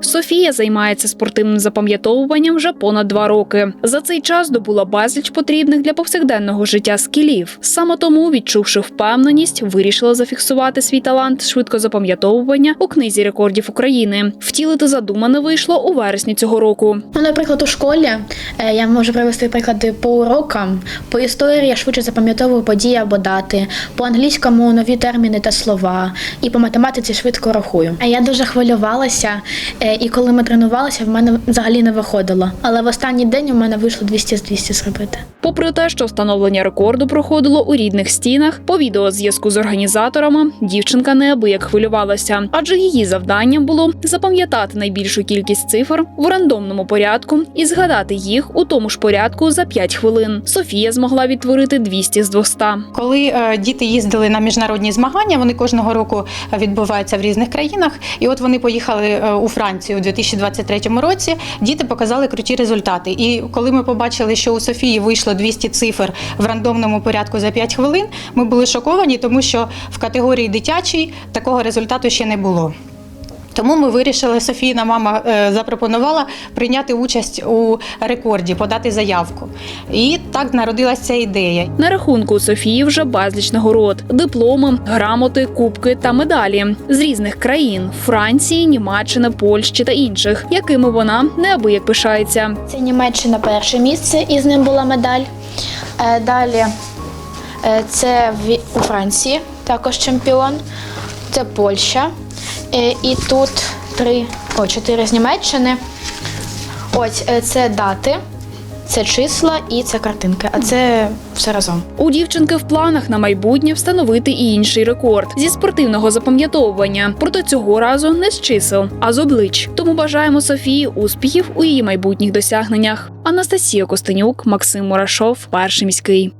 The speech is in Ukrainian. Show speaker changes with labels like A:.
A: Софія займається спортивним запам'ятовуванням вже понад два роки. За цей час добула безліч потрібних для повсякденного життя скілів. Саме тому, відчувши впевненість, вирішила зафіксувати свій талант швидкозапам'ятовування у книзі рекордів України. Втілити задумане вийшло у вересні цього року.
B: Ну, наприклад, у школі е, я можу привести приклади по урокам. По історії я швидше запам'ятовую події або дати, по англійському нові терміни та слова, і по математиці швидко рахую. А я дуже хвилювалася, е, і коли ми тренувалися, в мене взагалі не виходило. Але в останній день у мене вийшло 200 з 200 зробити.
A: Попри те, що встановлення рекорду проходило у рідних стінах, по відеозв'язку з організаторами дівчинка неабияк хвилювалася, адже її завданням було запам'ятати найбільшу кількість цифр в рандомному порядку і згадати їх у тому ж порядку за 5 хвилин. Софія змогла відтворити 200 з 200.
C: Коли е, діти їздили на міжнародні змагання, вони кожного року відбуваються в різних країнах. І от вони поїхали е, у Францію у 2023 році. Діти показали круті результати. І коли ми побачили, що у Софії вийшло 200 цифр в рандомному порядку за 5 хвилин, ми були шоковані, тому що в категорії дитячій такого результату ще не було. Тому ми вирішили, Софійна мама е, запропонувала прийняти участь у рекорді, подати заявку. І так народилася ця ідея.
A: На рахунку Софії вже безліч нагород, дипломи, грамоти, кубки та медалі з різних країн Франції, Німеччини, Польщі та інших, якими вона неабияк пишається.
B: Це Німеччина перше місце, і з ним була медаль. Е, Далі е, це в- у Франції також чемпіон. Це Польща. Е, І тут три, о, чотири з Німеччини. Ось е, це дати, це числа і це картинки. А це все разом.
A: У дівчинки в планах на майбутнє встановити і інший рекорд зі спортивного запам'ятовування. Проте цього разу не з чисел, а з облич. Тому бажаємо Софії успіхів у її майбутніх досягненнях. Анастасія Костенюк, Максим Мурашов, перший міський.